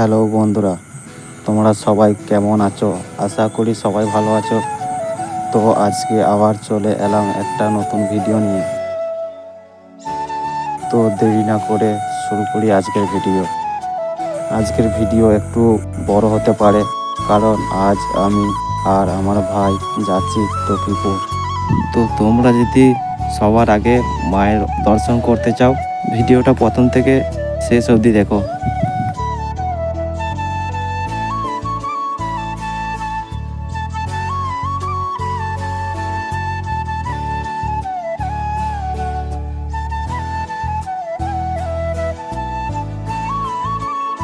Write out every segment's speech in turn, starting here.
Hello বন্ধুরা, তোমরা সবাই কেমন আছো? আশা করি সবাই ভালো আছো। তো আজকে আবার চলে এলাম একটা নতুন ভিডিও নিয়ে। তো দেরি না করে শুরু করি আজকের ভিডিও আজকের ভিডিও একটু বড় হতে পারে, কারণ আজ আমি আর আমার ভাই যাচ্ছি তকিপুর তো তোমরা যদি সবার আগে মায়ের দর্শন করতে চাও ভিডিওটা প্রথম থেকে শেষ অবধি দেখো।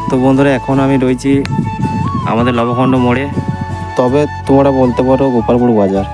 তো বন্ধুরা এখন আমি রয়েছি আমাদের লবখণ্ড মোড়ে। তবে তোমরা বলতে পারো গোপালপুর বাজার।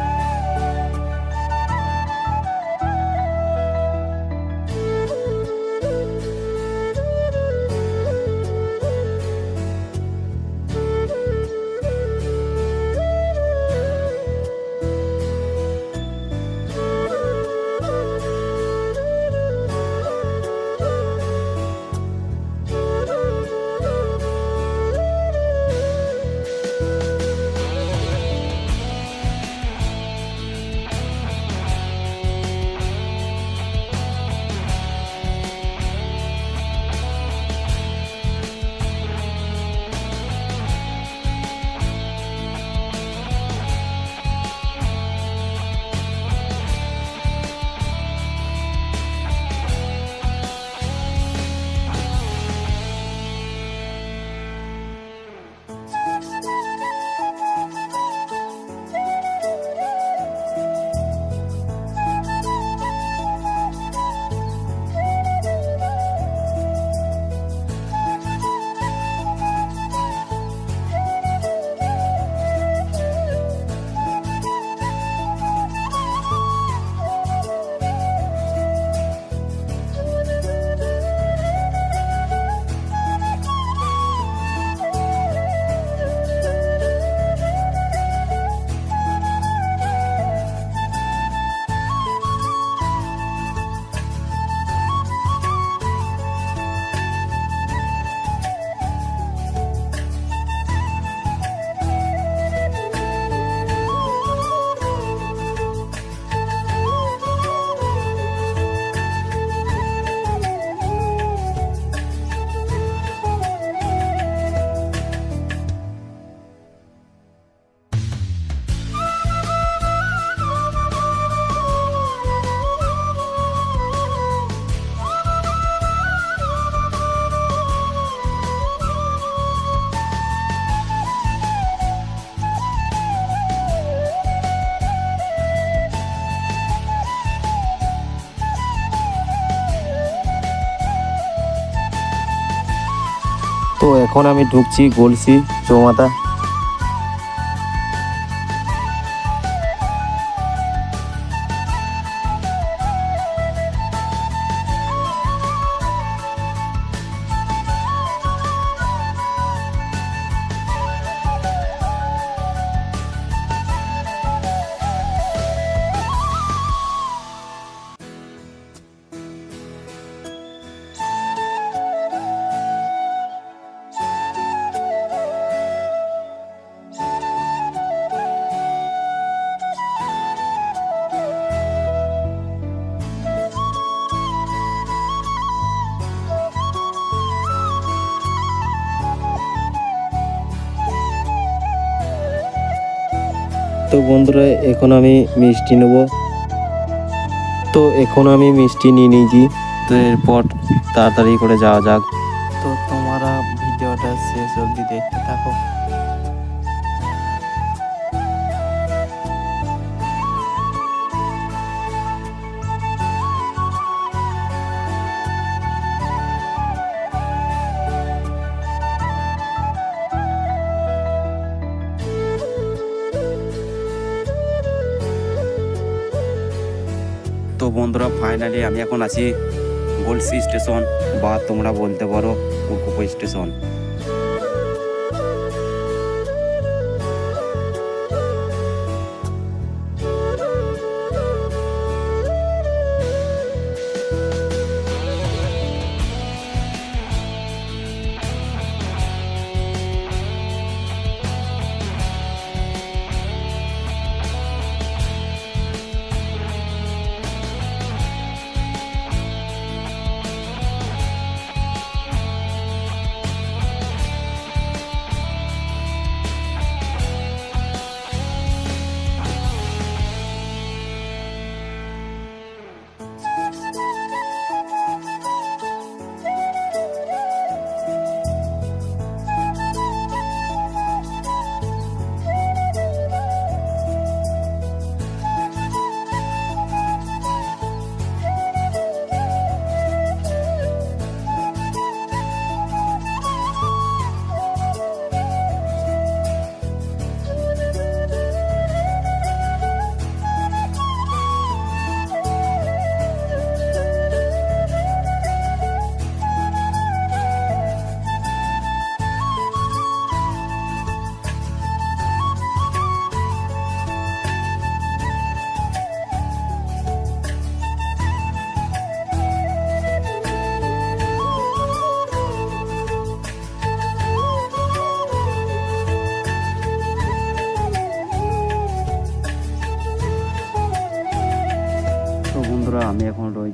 এখন আমি ঢুকছি গলসি চৌমাথা। বন্ধুরা, এখন আমি মিষ্টি নেব। তো এখন আমি মিষ্টি নিয়ে নিয়েছি তো এরপর তাড়াতাড়ি করে যাওয়া যাক। তো তোমরা ভিডিওটা শেষ অবধি দেখতে থাকো। বন্ধুরা ফাইনালি আমি এখন আছি গোলসি স্টেশন বা তোমরা বলতে পারো কুকুপ স্টেশন।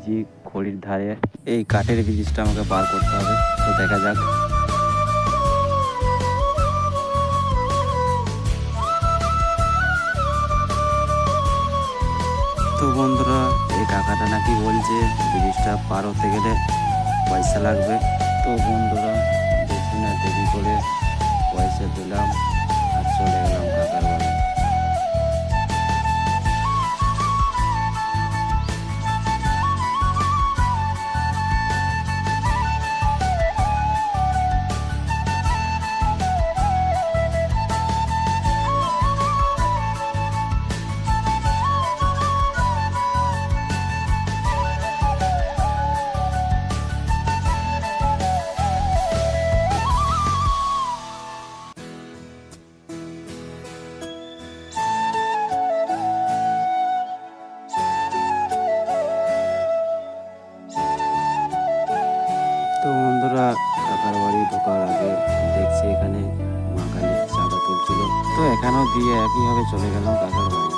এসেছি খড়ির ধারে। এই কাঠের ব্রিজটা আমাকে পার করতে হবে, তো দেখা যাক। তো বন্ধুরা, এই কাকাটা নাকি বলছে ব্রিজটা পার হতে গেলে পয়সা লাগবে। তো বন্ধুরা বেশি না, দেরি করে পয়সা দিলাম আর চলে গেলাম কাকার বাড়ি। দিয়ে একইভাবে চলে গেলাম কাকার বাড়ি।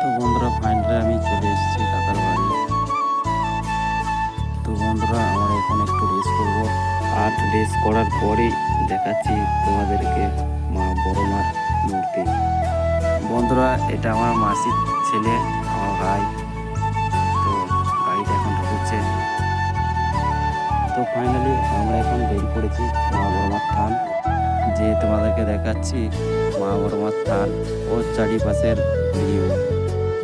তো বন্ধুরা ফাইনালি আমি চলে এসেছি কাকার বাড়ি। তো বন্ধুরা, আমরা এখন একটু রেস করব। আর রেস করার পরেই দেখাচ্ছি তোমাদেরকে মা বড় মার মূর্তি। বন্ধুরা, এটা আমার মাসির ছেলে, আমার ভাই। ফাইনালি আমরা এখন বের করেছি মা বড়মার থান। যে তোমাদেরকে দেখাচ্ছি মা বড়মার থান ও চারিপাশের ভিডিও।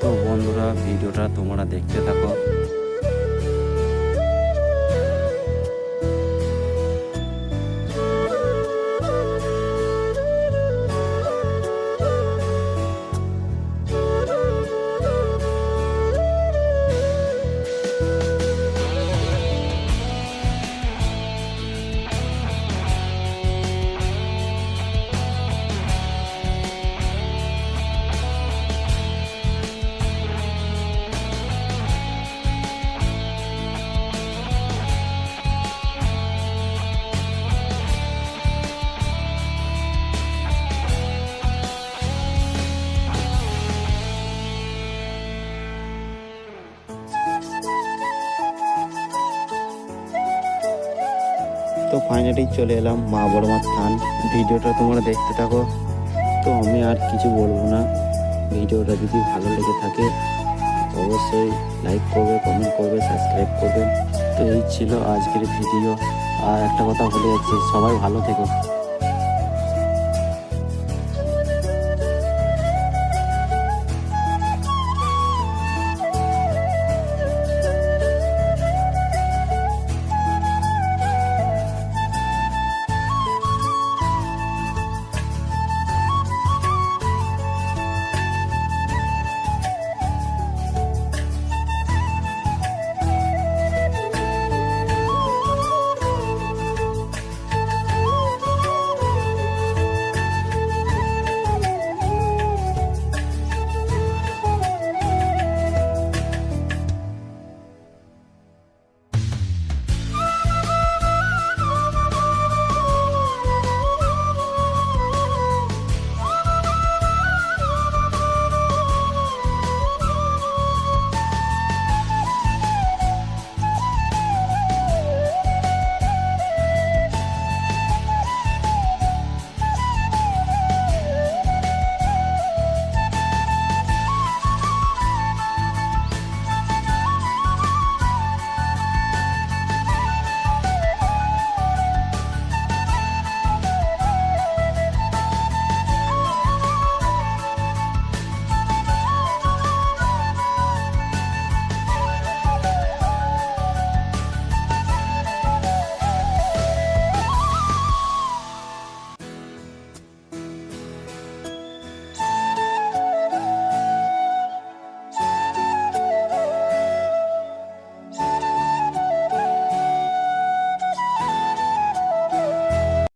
তো বন্ধুরা, ভিডিওটা তোমরা দেখতে থাকো। তো ফাইনালি চলে এলাম মা বড় মার থান। ভিডিওটা তোমরা দেখতে থাকো। তো আমি আর কিছু বলব না। ভিডিওটা যদি ভালো লেগে থাকে, অবশ্যই লাইক করবে কমেন্ট করবে সাবস্ক্রাইব করবে। তো এই ছিল আজকের ভিডিও। আর একটা কথা বলে যাচ্ছি, সবাই ভালো থেকো।